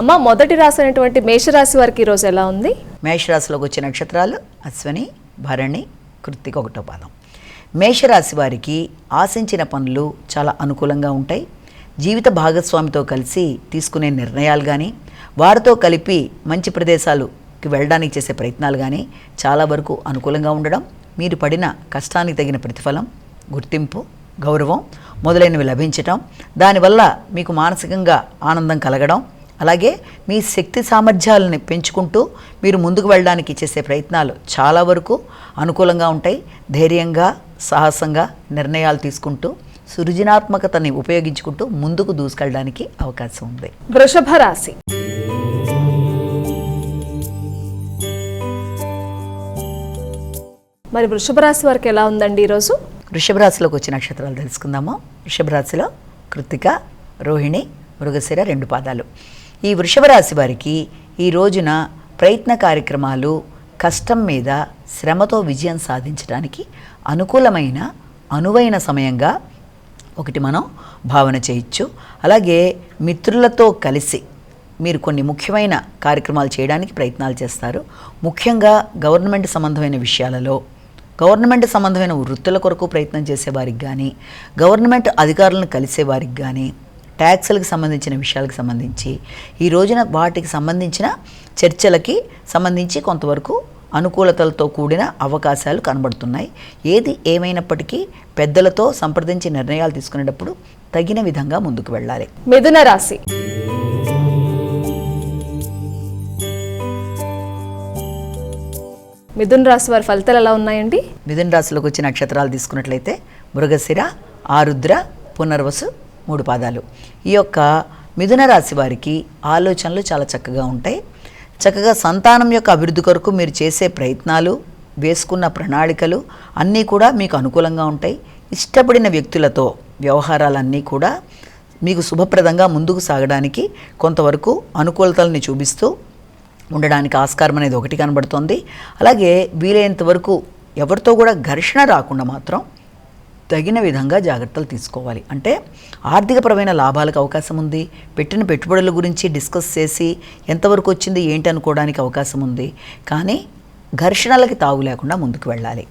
అమ్మ మొదటి రాశి అయినటువంటి మేషరాశి వారికి ఈరోజు ఎలా ఉంది? మేషరాశిలోకి వచ్చే నక్షత్రాలు అశ్వని భరణి కృత్తిక ఒకటో పాదం. మేషరాశి వారికి ఆశించిన పనులు చాలా అనుకూలంగా ఉంటాయి. జీవిత భాగస్వామితో కలిసి తీసుకునే నిర్ణయాలు కానీ వారితో కలిపి మంచి ప్రదేశాలుకి వెళ్ళడానికి చేసే ప్రయత్నాలు కానీ చాలా వరకు అనుకూలంగా ఉండడం మీరు పడిన కష్టానికి తగిన ప్రతిఫలం గుర్తింపు గౌరవం మొదలైనవి లభించటం దానివల్ల మీకు మానసికంగా ఆనందం కలగడం అలాగే మీ శక్తి సామర్థ్యాలని పెంచుకుంటూ మీరు ముందుకు వెళ్ళడానికి చేసే ప్రయత్నాలు చాలా వరకు అనుకూలంగా ఉంటాయి. ధైర్యంగా సాహసంగా నిర్ణయాలు తీసుకుంటూ సృజనాత్మకతని ఉపయోగించుకుంటూ ముందుకు దూసుకెళ్ళడానికి అవకాశం ఉంది. వృషభ రాశి. మరి వృషభ రాశి వారికి ఎలా ఉందండి ఈరోజు? వృషభ రాశిలోకి వచ్చే నక్షత్రాలు తెలుసుకుందాము? వృషభ రాశిలో కృత్తిక రోహిణి మృగశిర రెండు పాదాలు. ఈ వృషభరాశి వారికి ఈ రోజున ప్రయత్న కార్యక్రమాలు కష్టం మీద శ్రమతో విజయం సాధించడానికి అనుకూలమైన అనువైన సమయంగా ఒకటి మనం భావన చేయొచ్చు. అలాగే మిత్రులతో కలిసి మీరు కొన్ని ముఖ్యమైన కార్యక్రమాలు చేయడానికి ప్రయత్నాలు చేస్తారు. ముఖ్యంగా గవర్నమెంట్ సంబంధమైన విషయాలలో గవర్నమెంట్ సంబంధమైన వృత్తుల కొరకు ప్రయత్నం చేసేవారికి కానీ గవర్నమెంట్ అధికారులను కలిసేవారికి కానీ ట్యాక్సులకు సంబంధించిన విషయాలకు సంబంధించి ఈ రోజున వాటికి సంబంధించిన చర్చలకి సంబంధించి కొంతవరకు అనుకూలతలతో కూడిన అవకాశాలు కనబడుతున్నాయి. ఏది ఏమైనప్పటికీ పెద్దలతో సంప్రదించి నిర్ణయాలు తీసుకునేటప్పుడు తగిన విధంగా ముందుకు వెళ్ళాలి. మిథున రాశి. మిథున రాశి వారి ఫలితాలు ఎలా ఉన్నాయండి? మిథున రాశిలోకి వచ్చే నక్షత్రాలు తీసుకున్నట్లయితే మృగశిర ఆరుద్ర పునర్వసు మూడు పాదాలు. ఈ యొక్క మిథున రాశి వారికి ఆలోచనలు చాలా చక్కగా ఉంటాయి. చక్కగా సంతానం యొక్క అభివృద్ధి కొరకు మీరు చేసే ప్రయత్నాలు వేసుకున్న ప్రణాళికలు అన్నీ కూడా మీకు అనుకూలంగా ఉంటాయి. ఇష్టపడిన వ్యక్తులతో వ్యవహారాలన్నీ కూడా మీకు శుభప్రదంగా ముందుకు సాగడానికి కొంతవరకు అనుకూలతల్ని చూపిస్తూ ఉండడానికి ఆస్కారం అనేది ఒకటి కనబడుతోంది. అలాగే వీలైనంత వరకు ఎవరితో కూడా ఘర్షణ రాకుండా మాత్రం తగిన విధంగా జాగ్రత్తలు తీసుకోవాలి. అంటే ఆర్థికపరమైన లాభాలకు అవకాశం ఉంది. పెట్టిన పెట్టుబడుల గురించి డిస్కస్ చేసి ఎంతవరకు వచ్చింది ఏంటి అనుకోవడానికి అవకాశం ఉంది. కానీ ఘర్షణలకి తావు లేకుండా ముందుకు వెళ్ళాలి.